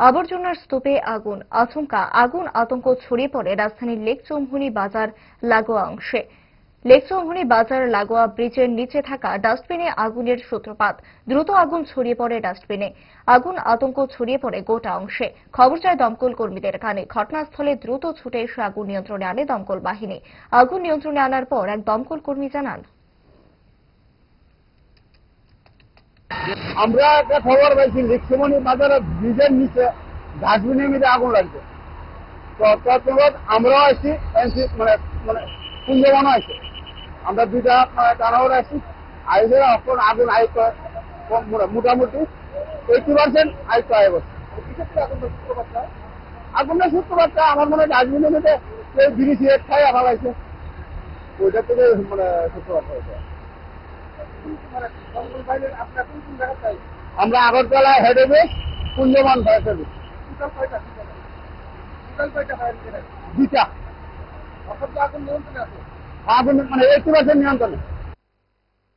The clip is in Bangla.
আবর্জনার স্তূপে আগুন, আচমকা, আগুন, আতঙ্ক ছড়িয়ে পড়ে রাজধানীর লেক চৌমুহনী বাজার লাগোয়া অংশে। লেক চৌমুহনী বাজার লাগোয়া ব্রিজের নিচে থাকা ডাস্টবিনে আগুনের সূত্রপাত। দ্রুত আগুন ছড়িয়ে পড়ে ডাস্টবিনে। আগুন, আতঙ্ক ছড়িয়ে পড়ে গোটা অংশে। খবর যায় দমকল কর্মীদের কানে। ঘটনাস্থলে দ্রুত ছুটে এসে আগুন নিয়ন্ত্রণে আনে দমকল বাহিনী। আগুন নিয়ন্ত্রণে আনার পর এক দমকল কর্মী জানান আমরা একটা খবর পাইছি লিখসমণি বাজারের ব্রিজের নিচে ডাস্টবিনের মধ্যে আগুন লাগছে। তো তার তৎপর আমরাও এনসি মানে মানে কুঞ্জমানও আসছে আমরা দুইটা টানাও আসছি আইসে এখন আগুন আয়ত্ত মোটামুটি এইটি পার্সেন্ট আয়ত্ত আয় বসছে আগুনটা সূত্রপাতটা আমার মনে হয় ডাস্টবিনের মধ্যে বিড়ি সিগারেট খাই আবার আছে ওইটা থেকে মানে সূত্রপাত হয়েছে আমরা Agartala head office Kunjaban fire service দুইটা। আগুন মানে এইটি পার্সেন্ট নিয়ন্ত্রণে।